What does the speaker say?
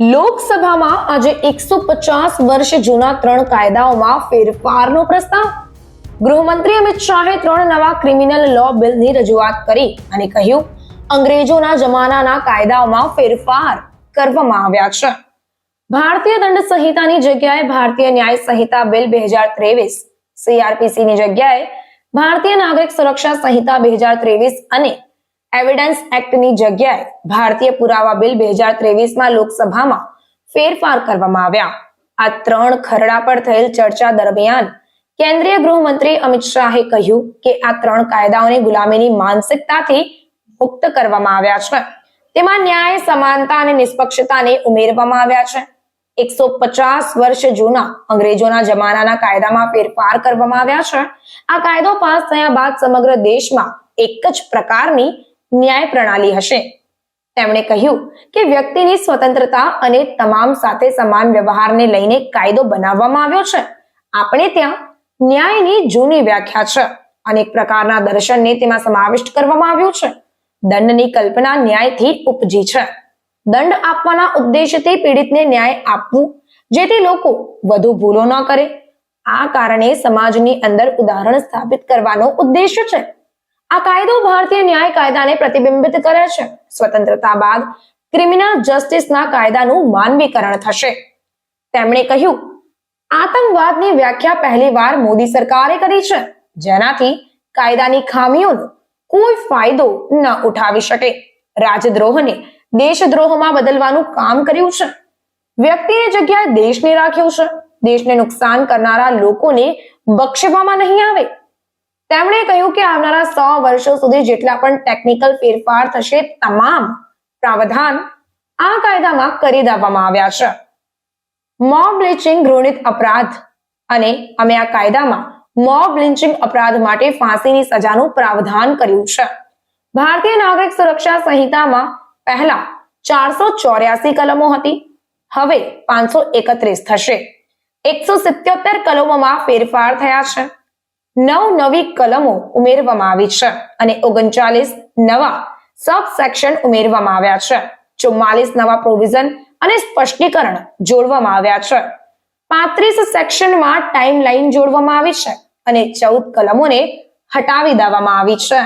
લોકસભામાં આજે એકસો પચાસ વર્ષ જૂના ત્રણ કાયદાઓમાં ફેરફારનો પ્રસ્તાવ. ગૃહમંત્રી અમિત શાહે ત્રણ નવા ક્રિમિનલ લો બિલની રજૂઆત કરી અને કહ્યું, અંગ્રેજોના જમાનાના કાયદાઓમાં ફેરફાર કરવામાં આવ્યા છે. ભારતીય દંડ સંહિતાની જગ્યાએ ભારતીય ન્યાય સંહિતા બિલ બે હજાર ત્રેવીસ સીઆરપીસી ની જગ્યાએ ભારતીય નાગરિક સુરક્ષા સંહિતા બે હજાર ત્રેવીસ અને એવિડન્સ એક્ટની જગ્યાએ ભારતીય પુરાવા બિલ બે હજાર ત્રેવીસમાં લોકસભામાં ફેરફાર કરવામાં આવ્યા. આ ત્રણ ખરડા પર થયેલ ચર્ચા દરમિયાન કેન્દ્રીય ગૃહમંત્રી અમિત શાહે કહ્યું કે આ ત્રણ કાયદાઓને ગુલામીની માનસિકતાથી મુક્ત કરવામાં આવ્યા છે. તેમાં ન્યાય, સમાનતા અને નિષ્પક્ષતાને ઉમેરવામાં આવ્યા છે. એકસો પચાસ વર્ષ જૂના અંગ્રેજોના જમાનાના કાયદામાં ફેરફાર કરવામાં આવ્યા છે. આ કાયદો પાસ થયા બાદ સમગ્ર દેશમાં એક જ પ્રકારની ન્યાય પ્રણાલી હશે. તેમણે કહ્યું કે વ્યક્તિની સ્વતંત્રતા અને તમામ સાથે સમાન વ્યવહારને લઈને કાયદો બનાવવામાં આવ્યો છે. આપણે ત્યાં ન્યાયની જૂની વ્યાખ્યા છે. અનેક પ્રકારના દર્શનને તેમાં સમાવિષ્ટ કરવામાં આવ્યું છે. દંડની કલ્પના ન્યાયથી ઉપજી છે. દંડ આપવાના ઉદ્દેશથી પીડિતને ન્યાય આપવું, જેથી લોકો વધુ ભૂલો ન કરે, આ કારણે સમાજની અંદર ઉદાહરણ સ્થાપિત કરવાનો ઉદ્દેશ્ય છે. આ કાયદો ભારતીય ન્યાય કાયદાને પ્રતિબિંબિત કરે છે. સ્વતંત્રતા બાદ ક્રિમિનલ જસ્ટિસના કાયદાનું માનવીકરણ થશે. તેમણે કહ્યું, આતંકવાદની વ્યાખ્યા પહેલીવાર મોદી સરકારે કરી છે, જેનાથી કાયદાની ખામીઓનો કોઈ ફાયદો ન ઉઠાવી શકે. રાજદ્રોહને દેશદ્રોહમાં બદલવાનું કામ કર્યું છે. વ્યક્તિની જગ્યાએ દેશને રાખ્યું છે. દેશને નુકસાન કરનારા લોકોને બક્ષવામાં નહીં આવે. તેમણે કહ્યું કે આવનારા સો વર્ષો સુધી જેટલા પણ ટેકનિકલ ફેરફાર થશે, તમામ પ્રાવધાન આ કાયદામાં કરી દેવામાં આવ્યા છે. મોબ લિંચિંગ ઘૃણિત અપરાધ અને અમે આ કાયદામાં મોબ લિંચિંગ અપરાધ માટે ફાંસીની સજાનું પ્રાવધાન કર્યું છે. ભારતીય નાગરિક સુરક્ષા સંહિતામાં પહેલા ચારસો ચોર્યાસી કલમો હતી, હવે પાંચસો એકત્રીસ થશે. એકસો સિત્યોતેર કલમોમાં ફેરફાર થયા છે. નવ નવી કલમો ઉમેરવામાં આવી છે અને ઓગણચાલીસ નવા સબ સેક્શન ઉમેરવામાં આવ્યા છે. ચુમ્માલીસ નવા પ્રોવિઝન અને સ્પષ્ટીકરણ જોડવામાં આવ્યા છે. પાંત્રીસ સેક્શનમાં ટાઈમ લાઈન જોડવામાં આવી છે અને ચૌદ કલમોને હટાવી દેવામાં આવી છે.